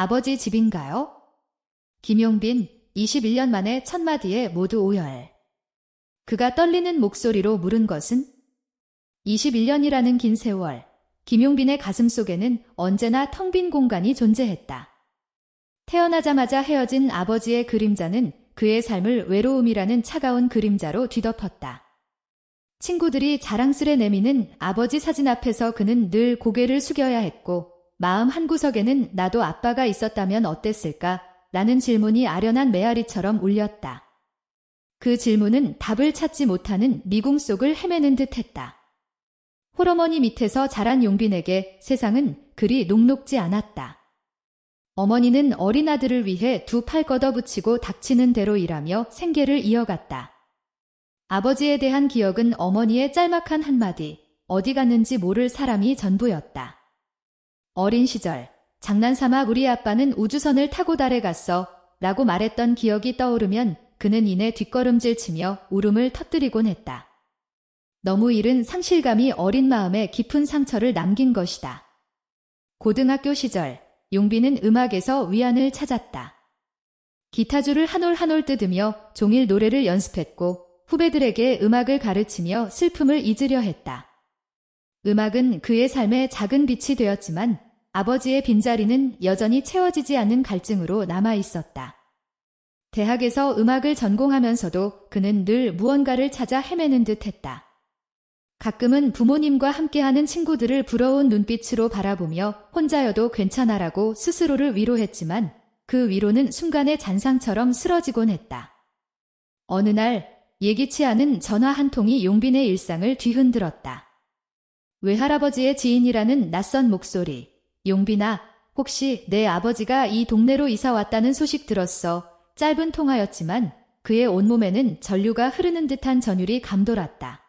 아버지 집인가요? 김용빈 21년 만에 첫 마디에 모두 오열. 그가 떨리는 목소리로 물은 것은 21년이라는 긴 세월, 김용빈의 가슴 속에는 언제나 텅 빈 공간이 존재했다. 태어나자마자 헤어진 아버지의 그림자는 그의 삶을 외로움이라는 차가운 그림자로 뒤덮었다. 친구들이 자랑스레 내미는 아버지 사진 앞에서 그는 늘 고개를 숙여야 했고, 마음 한구석에는 나도 아빠가 있었다면 어땠을까? 라는 질문이 아련한 메아리처럼 울렸다. 그 질문은 답을 찾지 못하는 미궁 속을 헤매는 듯 했다. 홀어머니 밑에서 자란 용빈에게 세상은 그리 녹록지 않았다. 어머니는 어린 아들을 위해 두 팔 걷어붙이고 닥치는 대로 일하며 생계를 이어갔다. 아버지에 대한 기억은 어머니의 짤막한 한마디, 어디 갔는지 모를 사람이 전부였다. 어린 시절, 장난삼아 우리 아빠는 우주선을 타고 달에 갔어 라고 말했던 기억이 떠오르면 그는 이내 뒷걸음질 치며 울음을 터뜨리곤 했다. 너무 잃은 상실감이 어린 마음에 깊은 상처를 남긴 것이다. 고등학교 시절, 용빈은 음악에서 위안을 찾았다. 기타줄을 한 올 한 올 뜯으며 종일 노래를 연습했고 후배들에게 음악을 가르치며 슬픔을 잊으려 했다. 음악은 그의 삶의 작은 빛이 되었지만 아버지의 빈자리는 여전히 채워지지 않는 갈증으로 남아 있었다. 대학에서 음악을 전공하면서도 그는 늘 무언가를 찾아 헤매는 듯 했다. 가끔은 부모님과 함께하는 친구들을 부러운 눈빛으로 바라보며 혼자여도 괜찮아라고 스스로를 위로했지만 그 위로는 순간의 잔상처럼 쓰러지곤 했다. 어느 날 예기치 않은 전화 한 통이 용빈의 일상을 뒤흔들었다. 외할아버지의 지인이라는 낯선 목소리. 용빈아, 혹시 내 아버지가 이 동네로 이사 왔다는 소식 들었어. 짧은 통화였지만 그의 온몸에는 전류가 흐르는 듯한 전율이 감돌았다.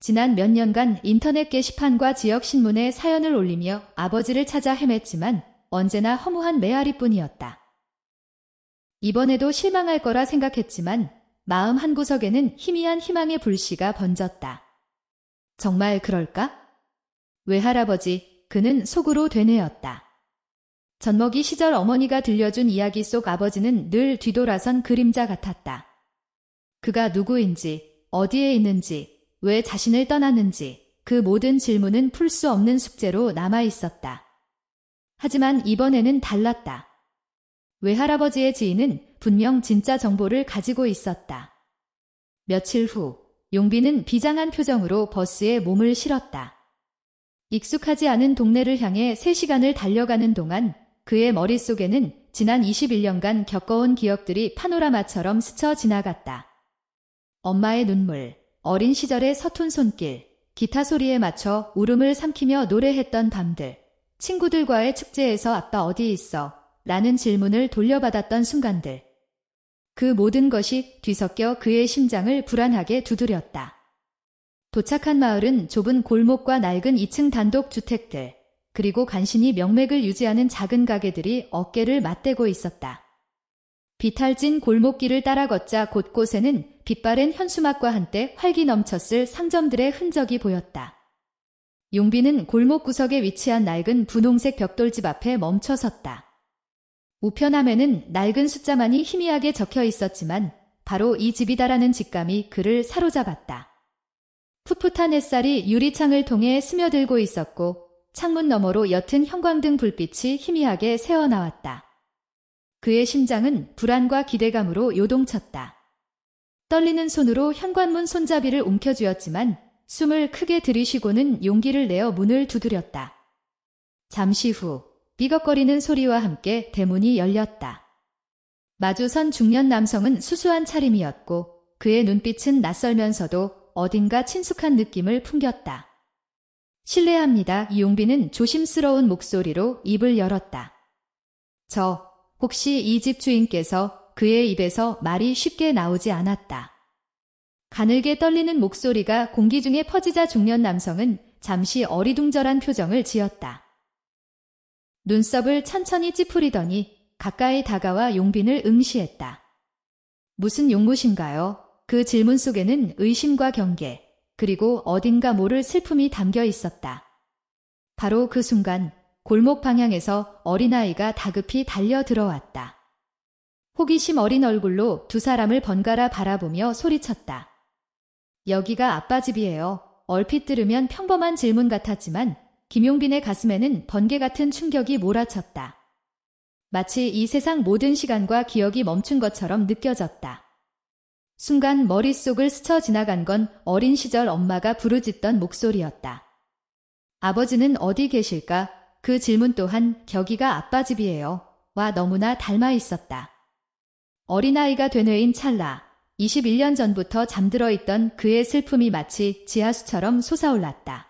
지난 몇 년간 인터넷 게시판과 지역 신문에 사연을 올리며 아버지를 찾아 헤맸지만 언제나 허무한 메아리뿐이었다. 이번에도 실망할 거라 생각했지만 마음 한구석에는 희미한 희망의 불씨가 번졌다. 정말 그럴까? 외할아버지, 그는 속으로 되뇌었다. 젖먹이 시절 어머니가 들려준 이야기 속 아버지는 늘 뒤돌아선 그림자 같았다. 그가 누구인지, 어디에 있는지, 왜 자신을 떠났는지 그 모든 질문은 풀 수 없는 숙제로 남아 있었다. 하지만 이번에는 달랐다. 외할아버지의 지인은 분명 진짜 정보를 가지고 있었다. 며칠 후 용비는 비장한 표정으로 버스에 몸을 실었다. 익숙하지 않은 동네를 향해 3시간을 달려가는 동안 그의 머릿속에는 지난 21년간 겪어온 기억들이 파노라마처럼 스쳐 지나갔다. 엄마의 눈물, 어린 시절의 서툰 손길, 기타 소리에 맞춰 울음을 삼키며 노래했던 밤들, 친구들과의 축제에서 아빠 어디 있어? 라는 질문을 돌려받았던 순간들. 그 모든 것이 뒤섞여 그의 심장을 불안하게 두드렸다. 도착한 마을은 좁은 골목과 낡은 2층 단독 주택들, 그리고 간신히 명맥을 유지하는 작은 가게들이 어깨를 맞대고 있었다. 비탈진 골목길을 따라 걷자 곳곳에는 빛바랜 현수막과 한때 활기 넘쳤을 상점들의 흔적이 보였다. 용비는 골목 구석에 위치한 낡은 분홍색 벽돌집 앞에 멈춰 섰다. 우편함에는 낡은 숫자만이 희미하게 적혀 있었지만 바로 이 집이다라는 직감이 그를 사로잡았다. 풋풋한 햇살이 유리창을 통해 스며들고 있었고 창문 너머로 옅은 형광등 불빛이 희미하게 새어나왔다. 그의 심장은 불안과 기대감으로 요동쳤다. 떨리는 손으로 현관문 손잡이를 움켜쥐었지만 숨을 크게 들이쉬고는 용기를 내어 문을 두드렸다. 잠시 후 삐걱거리는 소리와 함께 대문이 열렸다. 마주선 중년 남성은 수수한 차림이었고 그의 눈빛은 낯설면서도 어딘가 친숙한 느낌을 풍겼다. 실례합니다. 이용비는 조심스러운 목소리로 입을 열었다. 저, 혹시 이 집 주인께서 그의 입에서 말이 쉽게 나오지 않았다. 가늘게 떨리는 목소리가 공기 중에 퍼지자 중년 남성은 잠시 어리둥절한 표정을 지었다. 눈썹을 천천히 찌푸리더니 가까이 다가와 용빈을 응시했다. 무슨 용무신가요? 그 질문 속에는 의심과 경계, 그리고 어딘가 모를 슬픔이 담겨 있었다. 바로 그 순간 골목 방향에서 어린아이가 다급히 달려 들어왔다. 호기심 어린 얼굴로 두 사람을 번갈아 바라보며 소리쳤다. 여기가 아빠 집이에요. 얼핏 들으면 평범한 질문 같았지만 김용빈의 가슴에는 번개 같은 충격이 몰아쳤다. 마치 이 세상 모든 시간과 기억이 멈춘 것처럼 느껴졌다. 순간 머릿속을 스쳐 지나간 건 어린 시절 엄마가 부르짖던 목소리였다. 아버지는 어디 계실까? 그 질문 또한 격이가 아빠 집이에요. 와 너무나 닮아 있었다. 어린아이가 되뇌인 찰나 21년 전부터 잠들어 있던 그의 슬픔이 마치 지하수처럼 솟아올랐다.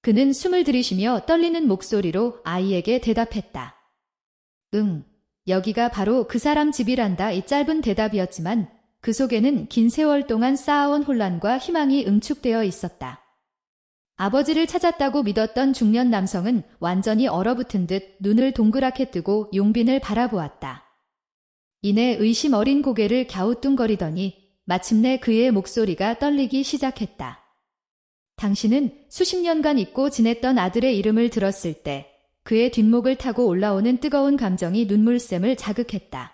그는 숨을 들이쉬며 떨리는 목소리로 아이에게 대답했다. 응, 여기가 바로 그 사람 집이란다 이 짧은 대답이었지만 그 속에는 긴 세월 동안 쌓아온 혼란과 희망이 응축되어 있었다. 아버지를 찾았다고 믿었던 중년 남성은 완전히 얼어붙은 듯 눈을 동그랗게 뜨고 용빈을 바라보았다. 이내 의심 어린 고개를 갸우뚱거리더니 마침내 그의 목소리가 떨리기 시작했다. 당신은 수십 년간 잊고 지냈던 아들의 이름을 들었을 때 그의 뒷목을 타고 올라오는 뜨거운 감정이 눈물샘을 자극했다.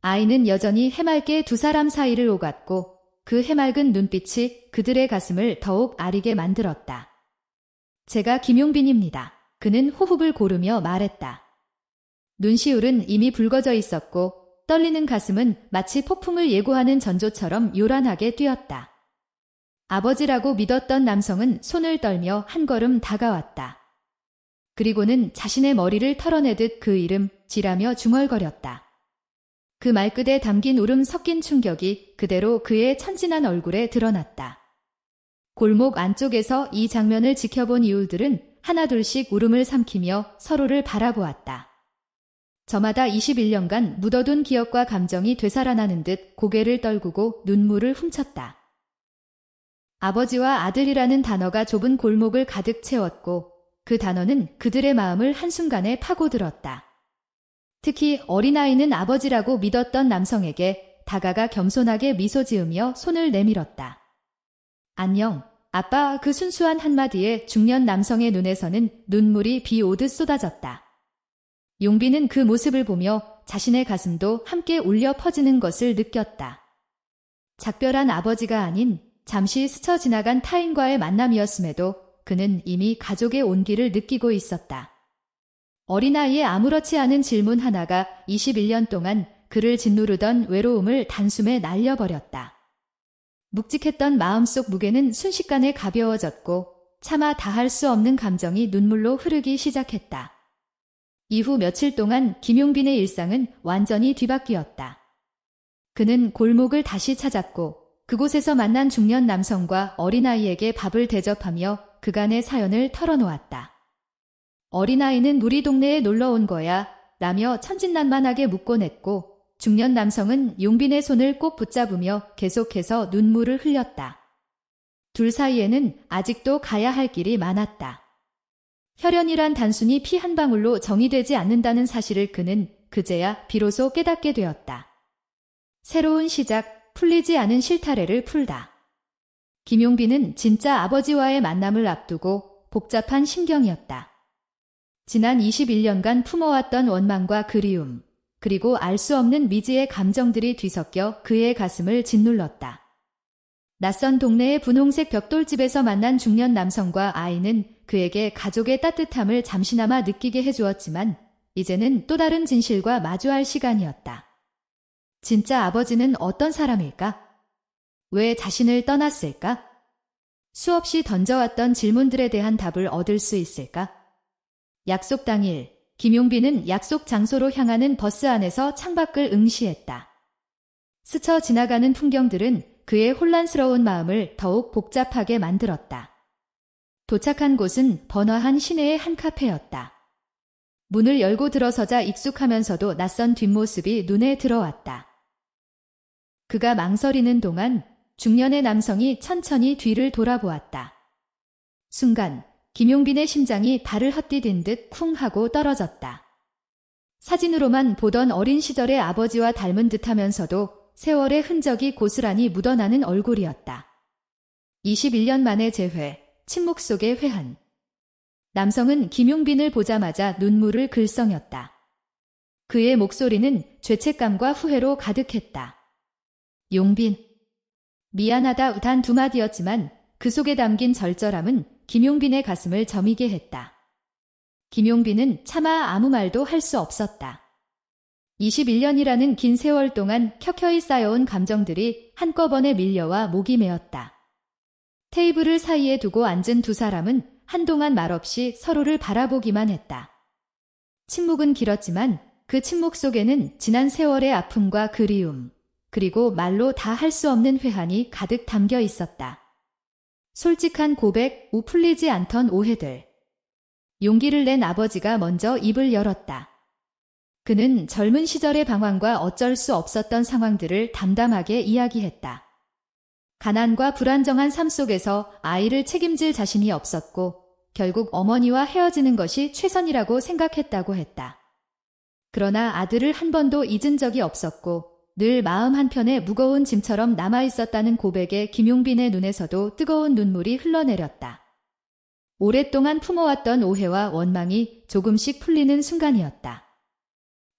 아이는 여전히 해맑게 두 사람 사이를 오갔고 그 해맑은 눈빛이 그들의 가슴을 더욱 아리게 만들었다. 제가 김용빈입니다. 그는 호흡을 고르며 말했다. 눈시울은 이미 붉어져 있었고 떨리는 가슴은 마치 폭풍을 예고하는 전조처럼 요란하게 뛰었다. 아버지라고 믿었던 남성은 손을 떨며 한 걸음 다가왔다. 그리고는 자신의 머리를 털어내듯 그 이름 지라며 중얼거렸다. 그 말끝에 담긴 울음 섞인 충격이 그대로 그의 천진한 얼굴에 드러났다. 골목 안쪽에서 이 장면을 지켜본 이웃들은 하나둘씩 울음을 삼키며 서로를 바라보았다. 저마다 21년간 묻어둔 기억과 감정이 되살아나는 듯 고개를 떨구고 눈물을 훔쳤다. 아버지와 아들이라는 단어가 좁은 골목을 가득 채웠고 그 단어는 그들의 마음을 한순간에 파고들었다. 특히 어린아이는 아버지라고 믿었던 남성에게 다가가 겸손하게 미소 지으며 손을 내밀었다. 안녕, 아빠 그 순수한 한마디에 중년 남성의 눈에서는 눈물이 비 오듯 쏟아졌다. 용비는 그 모습을 보며 자신의 가슴도 함께 울려 퍼지는 것을 느꼈다. 작별한 아버지가 아닌 잠시 스쳐 지나간 타인과의 만남이었음에도 그는 이미 가족의 온기를 느끼고 있었다. 어린아이의 아무렇지 않은 질문 하나가 21년 동안 그를 짓누르던 외로움을 단숨에 날려버렸다. 묵직했던 마음속 무게는 순식간에 가벼워졌고 차마 다할 수 없는 감정이 눈물로 흐르기 시작했다. 이후 며칠 동안 김용빈의 일상은 완전히 뒤바뀌었다. 그는 골목을 다시 찾았고 그곳에서 만난 중년 남성과 어린아이에게 밥을 대접하며 그간의 사연을 털어놓았다. 어린아이는 우리 동네에 놀러 온 거야 라며 천진난만하게 묻곤 했고 중년 남성은 용빈의 손을 꼭 붙잡으며 계속해서 눈물을 흘렸다. 둘 사이에는 아직도 가야 할 길이 많았다. 혈연이란 단순히 피 한 방울로 정의되지 않는다는 사실을 그는 그제야 비로소 깨닫게 되었다. 새로운 시작, 풀리지 않은 실타래를 풀다. 김용빈은 진짜 아버지와의 만남을 앞두고 복잡한 심경이었다. 지난 21년간 품어왔던 원망과 그리움, 그리고 알 수 없는 미지의 감정들이 뒤섞여 그의 가슴을 짓눌렀다. 낯선 동네의 분홍색 벽돌집에서 만난 중년 남성과 아이는 그에게 가족의 따뜻함을 잠시나마 느끼게 해주었지만 이제는 또 다른 진실과 마주할 시간이었다. 진짜 아버지는 어떤 사람일까? 왜 자신을 떠났을까? 수없이 던져왔던 질문들에 대한 답을 얻을 수 있을까? 약속 당일, 김용빈은 약속 장소로 향하는 버스 안에서 창밖을 응시했다. 스쳐 지나가는 풍경들은 그의 혼란스러운 마음을 더욱 복잡하게 만들었다. 도착한 곳은 번화한 시내의 한 카페였다. 문을 열고 들어서자 익숙하면서도 낯선 뒷모습이 눈에 들어왔다. 그가 망설이는 동안 중년의 남성이 천천히 뒤를 돌아보았다. 순간 김용빈의 심장이 발을 헛디딘 듯 쿵 하고 떨어졌다. 사진으로만 보던 어린 시절의 아버지와 닮은 듯 하면서도 세월의 흔적이 고스란히 묻어나는 얼굴이었다. 21년 만의 재회, 침묵 속의 회한. 남성은 김용빈을 보자마자 눈물을 글썽였다. 그의 목소리는 죄책감과 후회로 가득했다. 용빈. 미안하다 단두 마디였지만 그 속에 담긴 절절함은 김용빈의 가슴을 저미게 했다. 김용빈은 차마 아무 말도 할 수 없었다. 21년이라는 긴 세월 동안 켜켜이 쌓여온 감정들이 한꺼번에 밀려와 목이 메었다. 테이블을 사이에 두고 앉은 두 사람은 한동안 말없이 서로를 바라보기만 했다. 침묵은 길었지만 그 침묵 속에는 지난 세월의 아픔과 그리움, 그리고 말로 다 할 수 없는 회한이 가득 담겨 있었다. 솔직한 고백, 우 풀리지 않던 오해들. 용기를 낸 아버지가 먼저 입을 열었다. 그는 젊은 시절의 방황과 어쩔 수 없었던 상황들을 담담하게 이야기했다. 가난과 불안정한 삶 속에서 아이를 책임질 자신이 없었고 결국 어머니와 헤어지는 것이 최선이라고 생각했다고 했다. 그러나 아들을 한 번도 잊은 적이 없었고 늘 마음 한편에 무거운 짐처럼 남아 있었다는 고백에 김용빈의 눈에서도 뜨거운 눈물이 흘러내렸다. 오랫동안 품어왔던 오해와 원망이 조금씩 풀리는 순간이었다.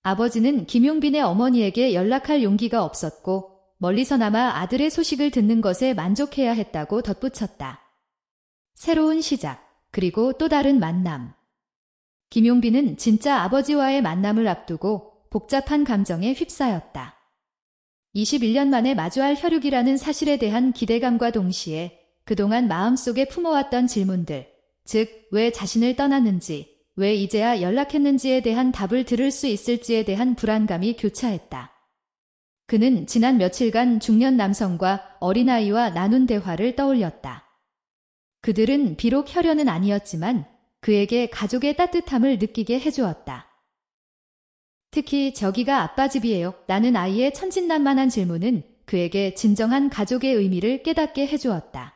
아버지는 김용빈의 어머니에게 연락할 용기가 없었고 멀리서나마 아들의 소식을 듣는 것에 만족해야 했다고 덧붙였다. 새로운 시작, 그리고 또 다른 만남. 김용빈은 진짜 아버지와의 만남을 앞두고 복잡한 감정에 휩싸였다. 21년 만에 마주할 혈육이라는 사실에 대한 기대감과 동시에 그동안 마음속에 품어왔던 질문들, 즉, 왜 자신을 떠났는지, 왜 이제야 연락했는지에 대한 답을 들을 수 있을지에 대한 불안감이 교차했다. 그는 지난 며칠간 중년 남성과 어린아이와 나눈 대화를 떠올렸다. 그들은 비록 혈연은 아니었지만 그에게 가족의 따뜻함을 느끼게 해주었다. 특히 저기가 아빠 집이에요. 라는 아이의 천진난만한 질문은 그에게 진정한 가족의 의미를 깨닫게 해주었다.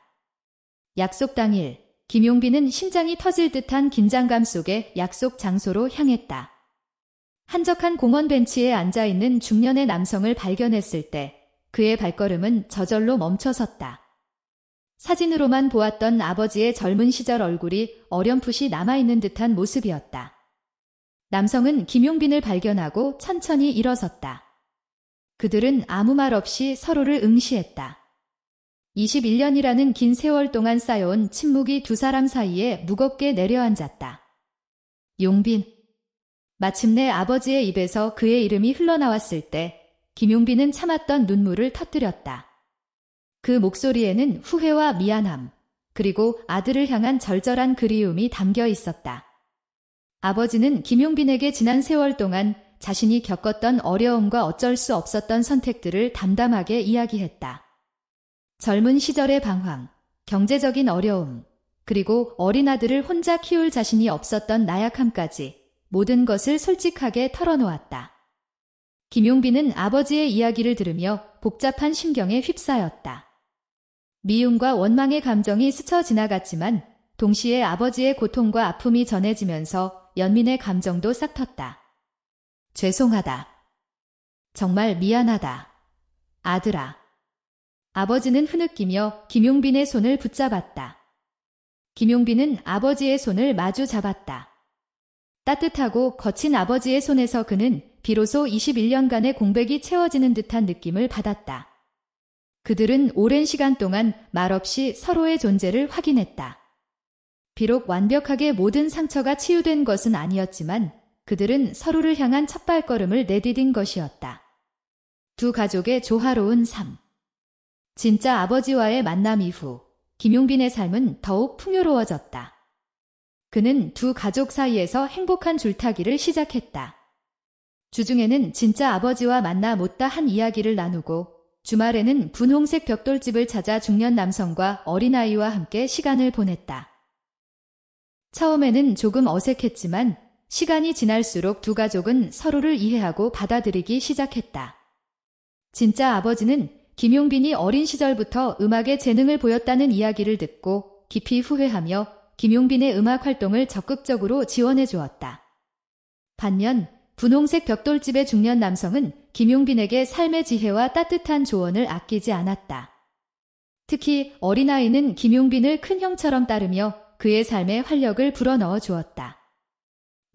약속 당일, 김용빈은 심장이 터질 듯한 긴장감 속에 약속 장소로 향했다. 한적한 공원 벤치에 앉아 있는 중년의 남성을 발견했을 때 그의 발걸음은 저절로 멈춰섰다. 사진으로만 보았던 아버지의 젊은 시절 얼굴이 어렴풋이 남아있는 듯한 모습이었다. 남성은 김용빈을 발견하고 천천히 일어섰다. 그들은 아무 말 없이 서로를 응시했다. 21년이라는 긴 세월 동안 쌓여온 침묵이 두 사람 사이에 무겁게 내려앉았다. 용빈. 마침내 아버지의 입에서 그의 이름이 흘러나왔을 때 김용빈은 참았던 눈물을 터뜨렸다. 그 목소리에는 후회와 미안함, 그리고 아들을 향한 절절한 그리움이 담겨 있었다. 아버지는 김용빈에게 지난 세월 동안 자신이 겪었던 어려움과 어쩔 수 없었던 선택들을 담담하게 이야기했다. 젊은 시절의 방황, 경제적인 어려움, 그리고 어린 아들을 혼자 키울 자신이 없었던 나약함까지 모든 것을 솔직하게 털어놓았다. 김용빈은 아버지의 이야기를 들으며 복잡한 심경에 휩싸였다. 미움과 원망의 감정이 스쳐 지나갔지만 동시에 아버지의 고통과 아픔이 전해지면서 연민의 감정도 싹 텄다. 죄송하다. 정말 미안하다. 아들아. 아버지는 흐느끼며 김용빈의 손을 붙잡았다. 김용빈은 아버지의 손을 마주 잡았다. 따뜻하고 거친 아버지의 손에서 그는 비로소 21년간의 공백이 채워지는 듯한 느낌을 받았다. 그들은 오랜 시간 동안 말없이 서로의 존재를 확인했다. 비록 완벽하게 모든 상처가 치유된 것은 아니었지만 그들은 서로를 향한 첫 발걸음을 내디딘 것이었다. 두 가족의 조화로운 삶. 진짜 아버지와의 만남 이후 김용빈의 삶은 더욱 풍요로워졌다. 그는 두 가족 사이에서 행복한 줄타기를 시작했다. 주중에는 진짜 아버지와 만나 못다 한 이야기를 나누고 주말에는 분홍색 벽돌집을 찾아 중년 남성과 어린아이와 함께 시간을 보냈다. 처음에는 조금 어색했지만 시간이 지날수록 두 가족은 서로를 이해하고 받아들이기 시작했다. 진짜 아버지는 김용빈이 어린 시절부터 음악에 재능을 보였다는 이야기를 듣고 깊이 후회하며 김용빈의 음악 활동을 적극적으로 지원해 주었다. 반면 분홍색 벽돌집의 중년 남성은 김용빈에게 삶의 지혜와 따뜻한 조언을 아끼지 않았다. 특히 어린아이는 김용빈을 큰 형처럼 따르며 그의 삶에 활력을 불어넣어 주었다.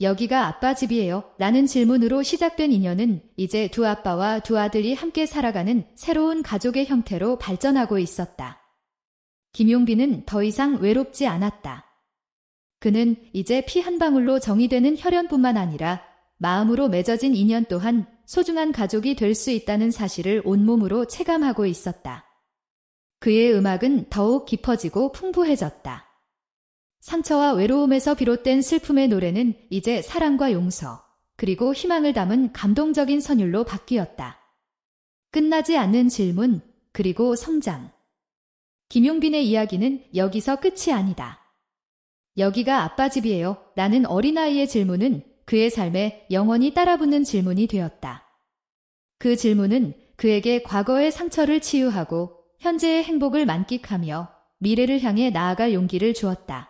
여기가 아빠 집이에요. 라는 질문으로 시작된 인연은 이제 두 아빠와 두 아들이 함께 살아가는 새로운 가족의 형태로 발전하고 있었다. 김용빈은 더 이상 외롭지 않았다. 그는 이제 피 한 방울로 정의되는 혈연뿐만 아니라 마음으로 맺어진 인연 또한 소중한 가족이 될 수 있다는 사실을 온몸으로 체감하고 있었다. 그의 음악은 더욱 깊어지고 풍부해졌다. 상처와 외로움에서 비롯된 슬픔의 노래는 이제 사랑과 용서, 그리고 희망을 담은 감동적인 선율로 바뀌었다. 끝나지 않는 질문, 그리고 성장. 김용빈의 이야기는 여기서 끝이 아니다. 여기가 아빠 집이에요. 라는 어린아이의 질문은 그의 삶에 영원히 따라붙는 질문이 되었다. 그 질문은 그에게 과거의 상처를 치유하고 현재의 행복을 만끽하며 미래를 향해 나아갈 용기를 주었다.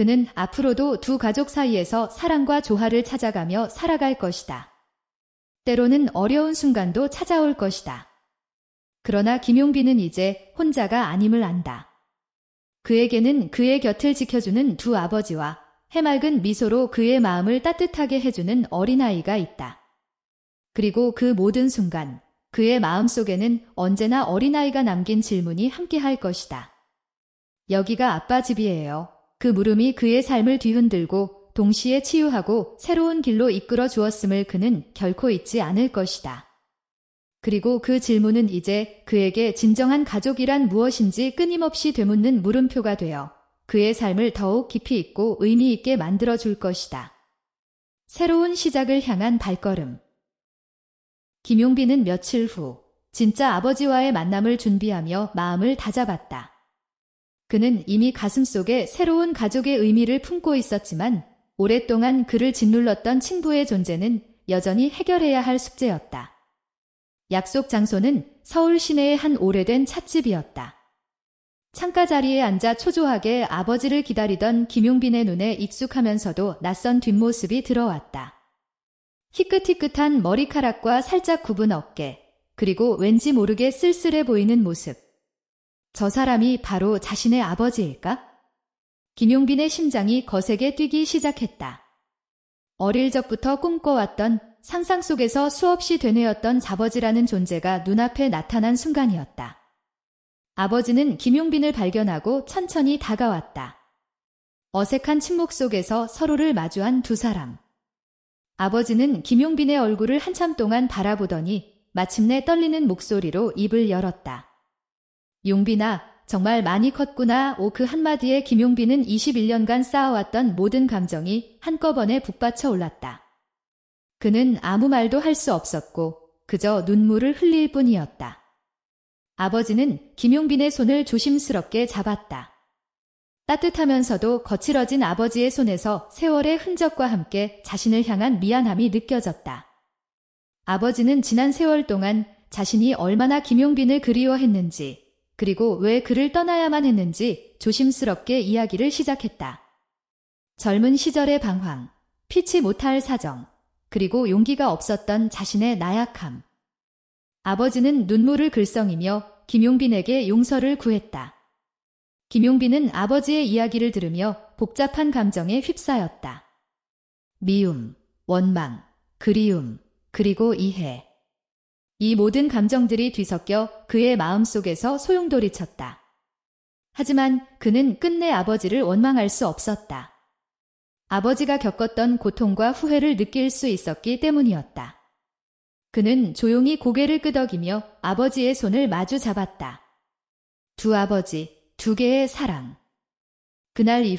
그는 앞으로도 두 가족 사이에서 사랑과 조화를 찾아가며 살아갈 것이다. 때로는 어려운 순간도 찾아올 것이다. 그러나 김용빈은 이제 혼자가 아님을 안다. 그에게는 그의 곁을 지켜주는 두 아버지와 해맑은 미소로 그의 마음을 따뜻하게 해주는 어린아이가 있다. 그리고 그 모든 순간 그의 마음 속에는 언제나 어린아이가 남긴 질문이 함께할 것이다. 여기가 아빠 집이에요. 그 물음이 그의 삶을 뒤흔들고 동시에 치유하고 새로운 길로 이끌어 주었음을 그는 결코 잊지 않을 것이다. 그리고 그 질문은 이제 그에게 진정한 가족이란 무엇인지 끊임없이 되묻는 물음표가 되어 그의 삶을 더욱 깊이 있고 의미 있게 만들어 줄 것이다. 새로운 시작을 향한 발걸음. 김용빈은 며칠 후 진짜 아버지와의 만남을 준비하며 마음을 다잡았다. 그는 이미 가슴 속에 새로운 가족의 의미를 품고 있었지만 오랫동안 그를 짓눌렀던 친부의 존재는 여전히 해결해야 할 숙제였다. 약속 장소는 서울 시내의 한 오래된 찻집이었다. 창가 자리에 앉아 초조하게 아버지를 기다리던 김용빈의 눈에 익숙하면서도 낯선 뒷모습이 들어왔다. 희끗희끗한 머리카락과 살짝 굽은 어깨, 그리고 왠지 모르게 쓸쓸해 보이는 모습. 저 사람이 바로 자신의 아버지일까? 김용빈의 심장이 거세게 뛰기 시작했다. 어릴 적부터 꿈꿔왔던 상상 속에서 수없이 되뇌었던 자버지라는 존재가 눈앞에 나타난 순간이었다. 아버지는 김용빈을 발견하고 천천히 다가왔다. 어색한 침묵 속에서 서로를 마주한 두 사람. 아버지는 김용빈의 얼굴을 한참 동안 바라보더니 마침내 떨리는 목소리로 입을 열었다. 용빈아, 정말 많이 컸구나. 오 그 한마디에 김용빈은 21년간 쌓아왔던 모든 감정이 한꺼번에 북받쳐 올랐다. 그는 아무 말도 할 수 없었고 그저 눈물을 흘릴 뿐이었다. 아버지는 김용빈의 손을 조심스럽게 잡았다. 따뜻하면서도 거칠어진 아버지의 손에서 세월의 흔적과 함께 자신을 향한 미안함이 느껴졌다. 아버지는 지난 세월 동안 자신이 얼마나 김용빈을 그리워했는지, 그리고 왜 그를 떠나야만 했는지 조심스럽게 이야기를 시작했다. 젊은 시절의 방황, 피치 못할 사정, 그리고 용기가 없었던 자신의 나약함. 아버지는 눈물을 글썽이며 김용빈에게 용서를 구했다. 김용빈은 아버지의 이야기를 들으며 복잡한 감정에 휩싸였다. 미움, 원망, 그리움, 그리고 이해. 이 모든 감정들이 뒤섞여 그의 마음속에서 소용돌이쳤다. 하지만 그는 끝내 아버지를 원망할 수 없었다. 아버지가 겪었던 고통과 후회를 느낄 수 있었기 때문이었다. 그는 조용히 고개를 끄덕이며 아버지의 손을 마주 잡았다. 두 아버지, 두 개의 사랑. 그날 이후